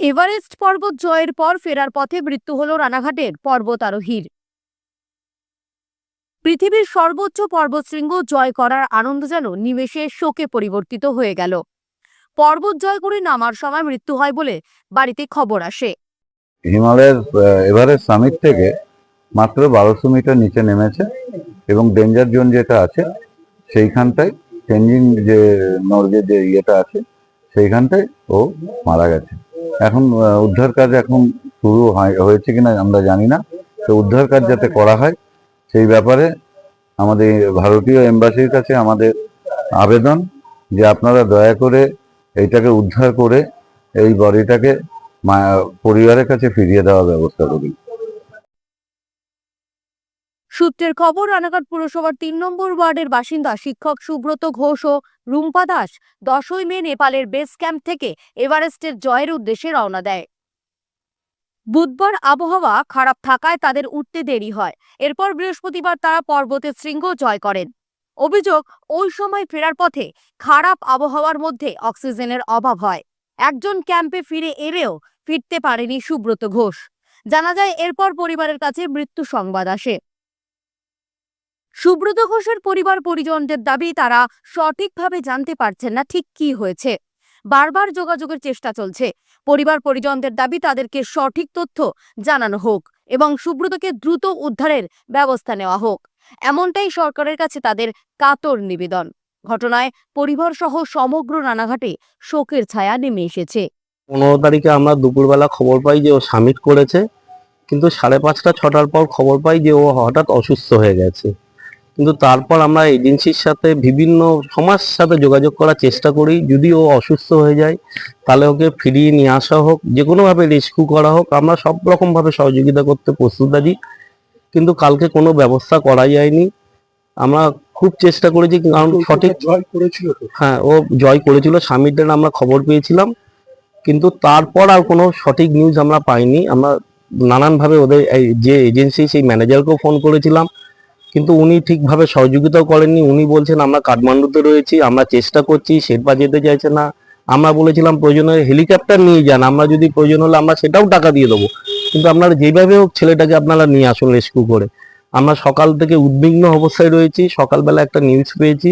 Everest পর্বত জয়ের পর ফেরার পথে মৃত্যু হল রানাঘাটের পর্বতারোহীর। পৃথিবীর সর্বোচ্চ পর্বতশৃঙ্গ জয় করার আনন্দ যেন নিমেষে শোকে পরিবর্তিত হয়ে গেল। পর্বত জয় করে নামার সময় মৃত্যু হয় বলে বাড়িতে খবর আসে। হিমালয়ের এভারেস্ট সামিট থেকে মাত্র বারোশো মিটার নিচে নেমেছে এবং ডেঞ্জার জোন যেটা আছে, সেইখানটায় তেনজিং যে নর্গের যে ইয়েটা আছে, সেইখানটায় ও মারা গেছে। এখন উদ্ধার কাজ এখন শুরু হয়- হয়েছে কিনা আমরা জানি না। তো উদ্ধার কাজ যাতে করা হয়, সেই ব্যাপারে আমাদের ভারতীয় এম্বাসির কাছে আমাদের আবেদন যে আপনারা দয়া করে এইটাকে উদ্ধার করে এই বডিটাকে পরিবারের কাছে ফিরিয়ে দেওয়ার ব্যবস্থা করি সূত্রের খবর, রানাঘাট পুরসভার তিন নম্বর ওয়ার্ডের বাসিন্দা শিক্ষক সুব্রত ঘোষ ও রুম্পা দাস দশই মে নেপালের বেস ক্যাম্প থেকে এভারেস্টের জয়ের উদ্দেশ্যে রওনা দেয়। বুধবার আবহাওয়া খারাপ থাকায় তাদের উঠতে দেরি হয়। এরপর বৃহস্পতিবার তারা পর্বতের শৃঙ্গ জয় করেন। অভিযোগ, ওই সময় ফেরার পথে খারাপ আবহাওয়ার মধ্যে অক্সিজেনের অভাব হয়। একজন ক্যাম্পে ফিরে এলেও ফিরতে পারেনি সুব্রত ঘোষ। জানা যায়, এরপর পরিবারের কাছে মৃত্যু সংবাদ আসে। সুব্রত ঘোষের পরিবার পরিজনদের দাবি, তারা সঠিকভাবে জানতে পারছেন না ঠিক কি হয়েছে। বারবার যোগাযোগের চেষ্টা চলছে। পরিবার পরিজনদের দাবি, তাদেরকে সঠিক তথ্য জানানো হোক এবং সুব্রতকে দ্রুত উদ্ধারের ব্যবস্থা নেওয়া হোক। এমনটাই সরকারের কাছে তাদের কাতর নিবেদন। ঘটনায় পরিবার সহ সমগ্র রানাঘাটে শোকের ছায়া নেমে এসেছে। পনেরো তারিখে আমরা দুপুরবেলা খবর পাই যে ও সামিট করেছে, কিন্তু সাড়ে পাঁচটা, ছটার পর খবর পাই যে ও হঠাৎ অসুস্থ হয়ে গেছে। কিন্তু তারপর আমরা এজেন্সির সাথে বিভিন্ন সমাজ সাথে যোগাযোগ করার চেষ্টা করি। যদি ও অসুস্থ হয়ে যায় তাহলে ওকে ফিরিয়ে নিয়ে আসা হোক যে কোনোভাবে রেস্কিউ করা হোক। আমরা সব রকমভাবে সহযোগিতা করতে প্রস্তুত আছি। কিন্তু কালকে কোনো ব্যবস্থা করা যায়নি। আমরা খুব চেষ্টা করেছি কারণ সঠিক জয় করেছিল হ্যাঁ ও জয় করেছিল। সামিটের আমরা খবর পেয়েছিলাম। কিন্তু তারপর আর কোনো সঠিক নিউজ আমরা পাইনি। আমরা নানানভাবে ওদের যে এজেন্সি সেই ম্যানেজারকেও ফোন করেছিলাম। কিন্তু উনি ঠিকভাবে সহযোগিতাও করেননি। উনি বলছেন, আমরা কাঠমান্ডুতে রয়েছি, আমরা চেষ্টা করছি, শেরপা যেতে চাইছে না। আমরা বলেছিলাম, প্রয়োজনে হেলিকপ্টার নিয়ে যান, আমরা যদি প্রয়োজন হলে আমরা সেটাও টাকা দিয়ে দেবো। কিন্তু আপনারা যেভাবে হোক ছেলেটাকে আপনারা নিয়ে আসুন রেস্কিউ করে। আমরা সকাল থেকে উদ্বিগ্ন অবস্থায় রয়েছি, সকালবেলা একটা নিউজ পেয়েছি,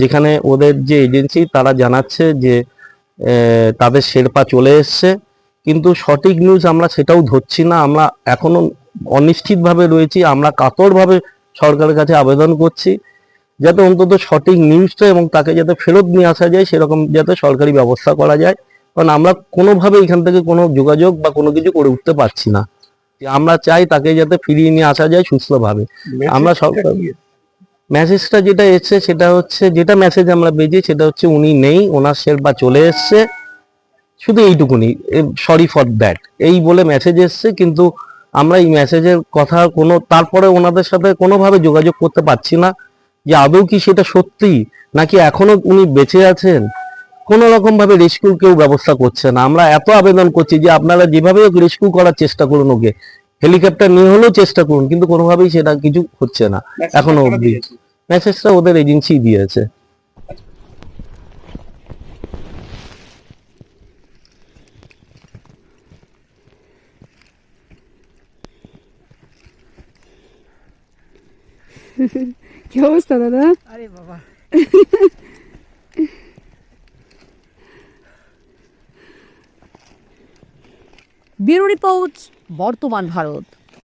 যেখানে ওদের যে এজেন্সি তারা জানাচ্ছে যে তাদের শেরপা চলে এসছে। কিন্তু সঠিক নিউজ আমরা সেটাও ধরছি না, আমরা এখনও অনিশ্চিতভাবে রয়েছি, আমরা কাতরভাবে সরকারের কাছে আবেদন করছি যাতে অন্তত সঠিক নিউজটা এবং তাকে যাতে ফেরত নিয়ে আসা যায় সেরকম যাতে সরকারি ব্যবস্থা করা যায়। কারণ আমরা কোনোভাবে এখান থেকে কোনো যোগাযোগ বা কোনো কিছু করে উঠতে পারছি না। আমরা চাই তাকে যাতে ফিরিয়ে নিয়ে আসা যায় সুস্থভাবে। আমরা সরকার মেসেজটা যেটা এসছে সেটা হচ্ছে যেটা মেসেজ আমরা পেয়েছি সেটা হচ্ছে উনি নেই ওনার শেরপা চলে এসছে। শুধু এইটুকুনি সরি ফর দ্যাট এই বলে মেসেজ এসছে কিন্তু আমরা এই মেসেজের কথা কোনো তারপরে ওনাদের সাথে কোনোভাবে যোগাযোগ করতে পারছি না যে আদৌ কি সেটা সত্যি নাকি এখনও উনি বেঁচে আছেন? কোনো রকম ভাবে রেস্কিউ কেউ ব্যবস্থা করছে না। আমরা এত আবেদন করছি যে আপনারা যেভাবে রেস্কিউ করার চেষ্টা করুন ওকে। হেলিকপ্টার নিয়ে হলেও চেষ্টা করুন কিন্তু কোনোভাবেই সেটা কিছু হচ্ছে না এখনও অবধি। মেসেজটা ওদের এজেন্সি দিয়েছে। কি অবস্থা দাদা আরে বাবা ব্যুরো রিপোর্ট বর্তমান ভারত